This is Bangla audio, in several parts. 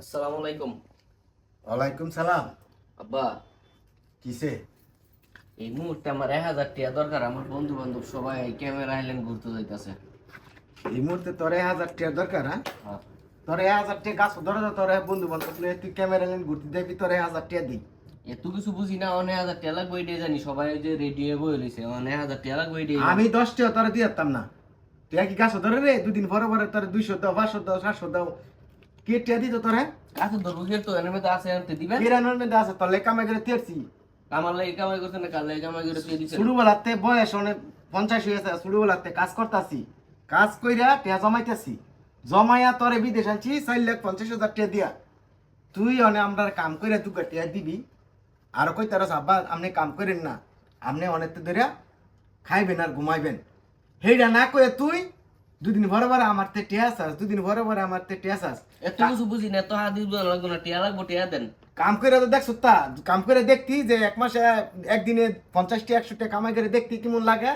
আসসালামু আলাইকুম। ওয়ালাইকুম সালাম। আব্বা। কিসে? এই মুহূর্তে আমার এক হাজার টাকা দরকার আমার বন্ধু বান্ধব সবাই ক্যামেরা আইল্যান্ড ঘুরতে যাইতেছে। এই মুহূর্তে তোর এক হাজার টাকা দরকার হ্যাঁ? তোর এক হাজার টাকা গাছ ধরে তোর বন্ধু বান্ধব লইয়া তুই ক্যামেরা নিয়ে ঘুরতে দেখবি তোর এক হাজার টাকা দিই। এত কিছু বুঝি না অনেক হাজার টাকা লাগবে এটাই জানি। সবাই যে রেডিও বই লইছে অনেক হাজার টাকা লাগবে এটাই আমি দশ টাকা তোর দিয়ে না। তুই কি গাছ ধরে রে দুদিন পরে পরে তোর দুইশো দাও পাঁচশো দাও সাতশো দাও কে টাকা দিত তোর। কাছে ধরবো কি তো এর মধ্যে আছে আনতে দিবেন কিরানোর মধ্যে আছে তোর লেখা কামাই করে তেরছি। আমার লাগে কামাই করছে না কাল লাগে কামাই করে তুই দিছে। শুরু বেলাতে বয়স অনেক পঞ্চাশ হয়েছে শুরু বেলাতে কাজ করতাছি। কাজ কইরা টেয়া জমাইতেছি। জমাইয়া তোরে বিদেশ আনছি চার লাখ পঞ্চাশ হাজার টাকা দিয়া। তুই অনে আমরা কাম করে তুই টিয়া দিবি। আর কই তারা আব্বা আপনি কাম করেন না। আপনি অনেক ধরে খাইবেন আর ঘুমাইবেন। সেইটা না করে তুই দুদিন ভরে ভরে আমার তে টিয়া আসাস দুদিন ভরে ভরে আমার তে টিয়া আসাস এত কিছু বুঝি না এত হাত দিব লাগবে না টিয়া লাগবো টিয়া দেন। কাম করে তো দেখছ তা কাম করে দেখতি যে এক মাসে একদিনে পঞ্চাশটি একশোটা কামাই করে দেখতি কেমন লাগে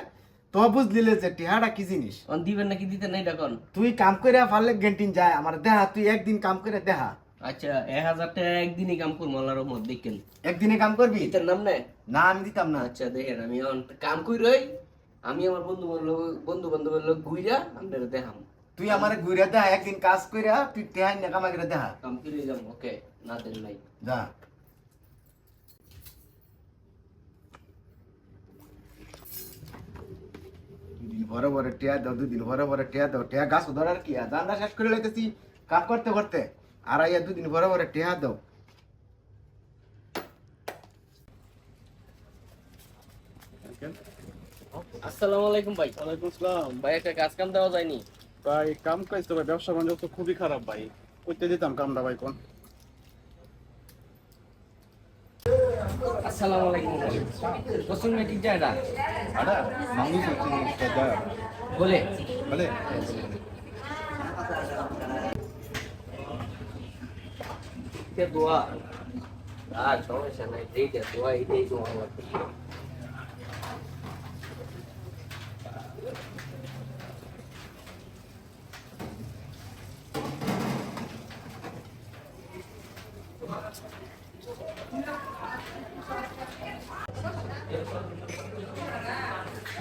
তো বুঝলিলে যে টিহাটা কি জিনিস। অন দিবেন নাকি দিতেন নাই দেখুন। তুই কাম করে পারলে গেন্টিন যায় আমার দেহা তুই একদিন কাম করে দেহা। আচ্ছা এক হাজার টাকা একদিনই কাম করব আল্লাহর রহমত দেখেন। একদিনে কাম করবি? এটার নাম নেই? না আমি দিতাম না। আচ্ছা দেখেন আমি কাম করি রই আমি আমার বন্ধু বান্ধব বন্ধু বান্ধবের লোক ঘুইরা আপনারা দেখাম। তুই আমার ঘুরে দেহা একদিন কাজ করে তুই টেহাই না কামাই করে দেহা কাম করে যাম ওকে না দেন নাই। যা। ভরে ভরে টিয়া দাও দুদিন ভরে ভরে টিয়া দাও টিয়া গাছ ধরার কি? আর দান্দা শেষ করে লাইতেছি কাম করতে করতে। আর আইয়া দুদিন ভরে ভরে টিয়া দাও। আসসালামু আলাইকুম ভাই। ওয়ালাইকুম আসসালাম। ভাই একটা কাজ কাম দেওয়া যায়নি? ভাই কাম কাজ তো ভাই ব্যবসা বাণিজ্য তো খুবই খারাপ ভাই। করতে দিতাম কামটা ভাই কোন? আসসালামু আলাইকুম কসুন মেটিক জায়গা আড়া মানুষ হচ্ছে যা বলে। বলে। কে দোয়া? আর সমস্যা নাই এইটা দোয়া এইটাই দোয়া লাগবে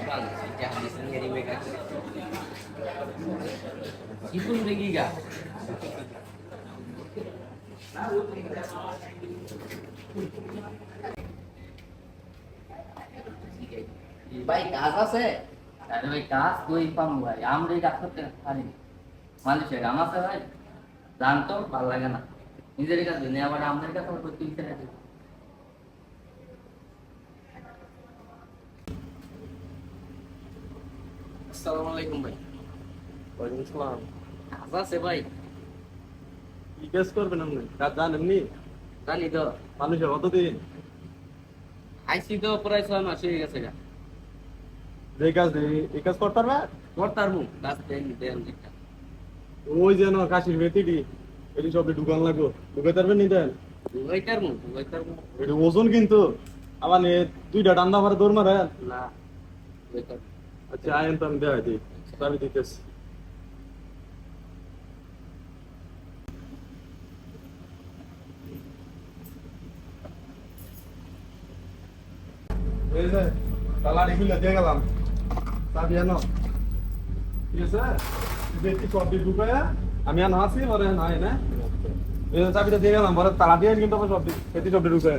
Bang, jangan di sendiri mereka. Itu lagi gak? ভাই কাজ আছে? আরে ভাই কাজ কই পাবো ভাই? আমরা এই কাজ করতে পারি মানুষের কাম আছে ভাই। জানতো ভালো লাগে না। নিজের কাজ নেই আবার আমাদের কাছে করতে ইচ্ছে থাকে আসসালামু আলাইকুম ভাই। ওয়ালাইকুম সালাম কাজ আছে ভাই। কি কাজ করবেন আপনি কাজ জানেন এমনি জানি তো। মানুষের কতদিন? আইসি তো প্রায় ছয় মাস হয়ে গেছে গা। যে কাজ এই কাজ করতে পারবে? করতার মুখ কাজ দেন দেন ওই যেন কাশির এটি সব ঢুকান লাগবো। ঢুকাতে পারবেন নি দেন? এটি ওজন কিন্তু আবার দুইটা ডান্ডা মারে দৌড় মারে। না আচ্ছা আয়েন তো আমি দিই আমি দিতেছি। এই যে তালাড়ি খুলে দিয়ে গেলাম। চাবি এনো ঠিক আছে দেখি সবটি ঢুকে, আমি আর হাসি ওরে নাই, না? এই চাবিটা দিয়ে গেলাম পরে তালা দিয়ে কিন্তু আমার সবটি এটি সবটি ঢুকে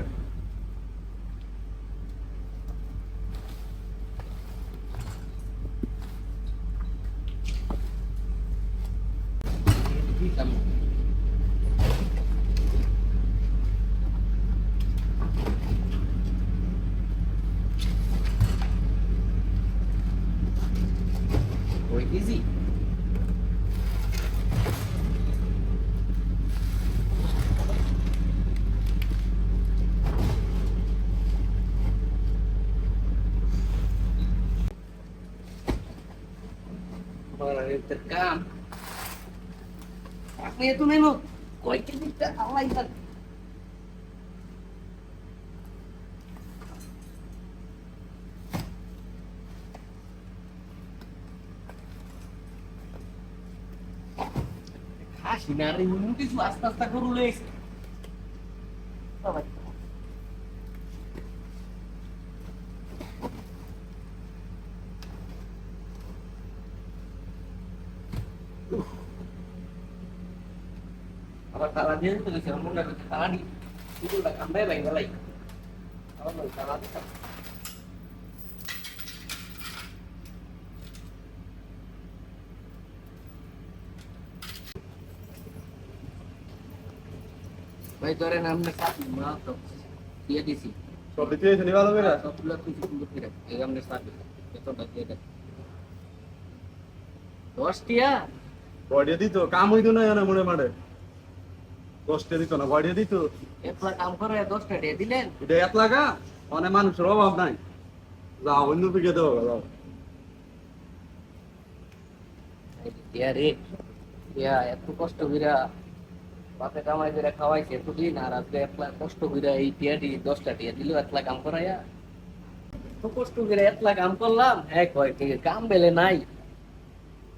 দিতাম ওই easy Terkam. Aku itu memang kau itu tidak Allah itu. আসি না রে উনি কিছু আস্তে আস্তে করে লইছে আবার তালা দিয়ে দিতে গেছে মনে হয় তালা দি দুটোটা কামড়ে বাইঙ্গা লাই আবার নয় তালা দিতাম ভাই তোরে নাম না কাটি মা তো দিয়ে দিছি সব দিতে হয়েছে ভালো করে সবগুলো তুই সুন্দর করে এই আমনে সাথে এতটা দিয়ে দে দশ টিয়া বডিয়ে দিত কাম হইতো না মনে মাঠে দশটা দিত না বডিয়ে দিত একলা কাম করে দশটা টিয়া দিলেন? এটা এক লাগা অনেক মানুষের অভাব নাই। যাও অন্য দিকে দেবো যাও। রে টিয়া এত কষ্ট বাপে কামাই করে খাওয়াইছে এতদিন আর আজকে একলা কষ্ট কইরা এই টিয়াটি দশটা টিয়া দিল একলা কাম করাইয়া। এত কষ্ট করে একলা কাম করলাম হ্যাঁ কয় কাম বেলে নাই।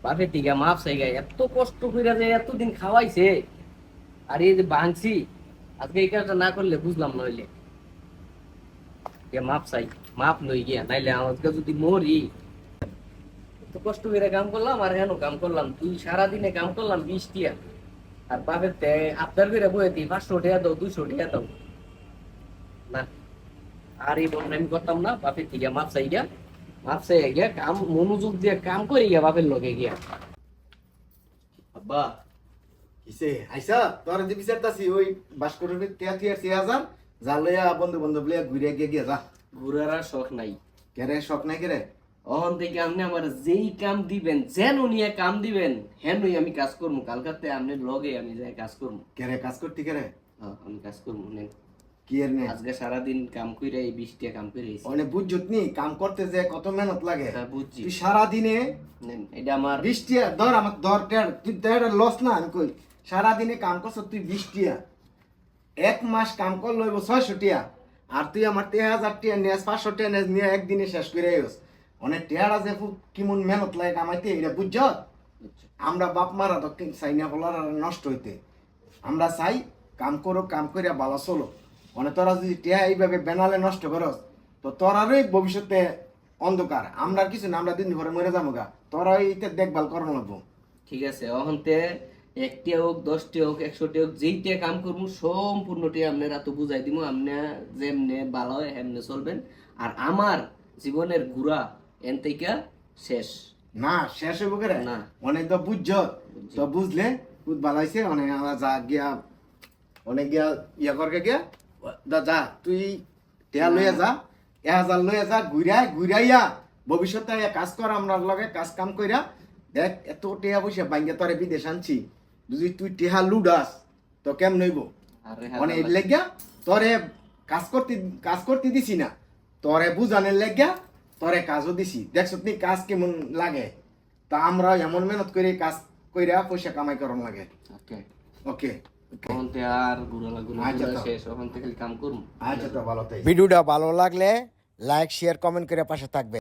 বাপের দিকে মাপ চাই গায়ে এত কষ্ট কইরা যে এতদিন খাওয়াইছে। আর এই যে ভাঙছি, আজকে এই কাজটা না করলে বুঝলাম নইলে মাপ চাই, মাপ লই গিয়া, নাইলে আজকে যদি মরি, এত কষ্ট করে কাম করলাম আর হেন কাম করলাম, তুই সারাদিনে কাম করলাম বিশ টিয়া আর বাপের তে আপনার করে বয়ে দিই, পাঁচশো টাকা দাও, দুইশো টাকা দাও। না, আর এই বন্ধ আমি করতাম না, বাপের থেকে মাপ চাই গিয়া, মাপ চাই গিয়া কাম, মনোযোগ দিয়ে কাম করে গিয়া বাপের লগে গিয়া। আব্বা কিসে আইসা তোর যে বিচারতাছি ওই যা লইয়া বন্ধু লইয়া ঘুরে গিয়ে গিয়ে যা। ঘুরার আর শখ নাই। কেরে শখ নাই কেরে অহন থেকে আপনি আমার যেই কাম দিবেন যেন নিয়ে কাম দিবেন হেনই আমি কাজ করব কালকাতে আপনি লগে আমি যাই কাজ করব কেরে কাজ করতে কেরে আমি কাজ করব নেন। কি এর নে আজকে সারাদিন কাম করে এই বৃষ্টি কাম করে এসেছি। অনেক বুঝছত নি কাম করতে যে কত মেহনত লাগে। হ্যাঁ, বুঝছি। তুই সারা দিনে নেন, এটা আমার বৃষ্টিয়া ধর আমার দর টের তুই দেড় লস না আমি কই? সারা দিনে কাম করছ তুই বৃষ্টিয়া এক মাস কাম কর লইব ছয়শো টিয়া আর তুই আমার তে হাজার টিয়া নেস পাঁচশো টিয়া নেস নিয়ে একদিনে শেষ করে আইস। অনেক টিয়ারা যে কেমন মেহনত লাগে কামাইতে এটা বুঝছ? আমরা বাপ মারা তো চাই না বলার নষ্ট হইতে। আমরা চাই কাম করো, কাম করিয়া ভালো চলো। মানে তোরা যদি টিয়া এইভাবে বেনালে নষ্ট করস, তো তোরারই ভবিষ্যতে অন্ধকার। আমরা কিছু না, আমরা দিন ভরে মরে যাব গা। তোরা এইটা দেখভাল করানো লাগবো। ঠিক আছে, অহন্তে একটি হোক দশটি হোক একশোটি হোক যেইটা কাম করব সম্পূর্ণটি আপনারা তো বুঝাই দিব আপনি যেমনে ভালো হয় হেমনে চলবেন। আর আমার জীবনের ঘুরা এন থেকে শেষ। না শেষ হইব করে? না। অনেক তো বুঝছ? তো বুঝলে বুঝ হয়েছে অনেক আমরা যা গিয়া অনেক গিয়া ইয়া করকে গিয়া দা যা তুই টিয়া লইয়া যা এ হাজার লইয়া যা ঘুরাই ঘুরাইয়া ভবিষ্যতে কাজ কর আমরা লগে কাজ কাম কইরা দেখ এত টিয়া পয়সা বাইঙ্গে তোরে বিদেশ আনছি। যদি তুই টিহা লুডাস তো কেম নইব মানে এর লেগিয়া তোরে কাজ করতে কাজ করতে দিছি না। তোরে বুঝানোর লেগিয়া তোরে কাজও দিছি। দেখছ তুই কাজ কেমন লাগে? তা আমরা এমন মেহনত করে কাজ কইরা পয়সা কামাই করন লাগে। ওকে। ওকে আচ্ছা আচ্ছা ভালো তাই ভিডিওটা ভালো লাগলে লাইক শেয়ার কমেন্ট করে পাশে থাকবে।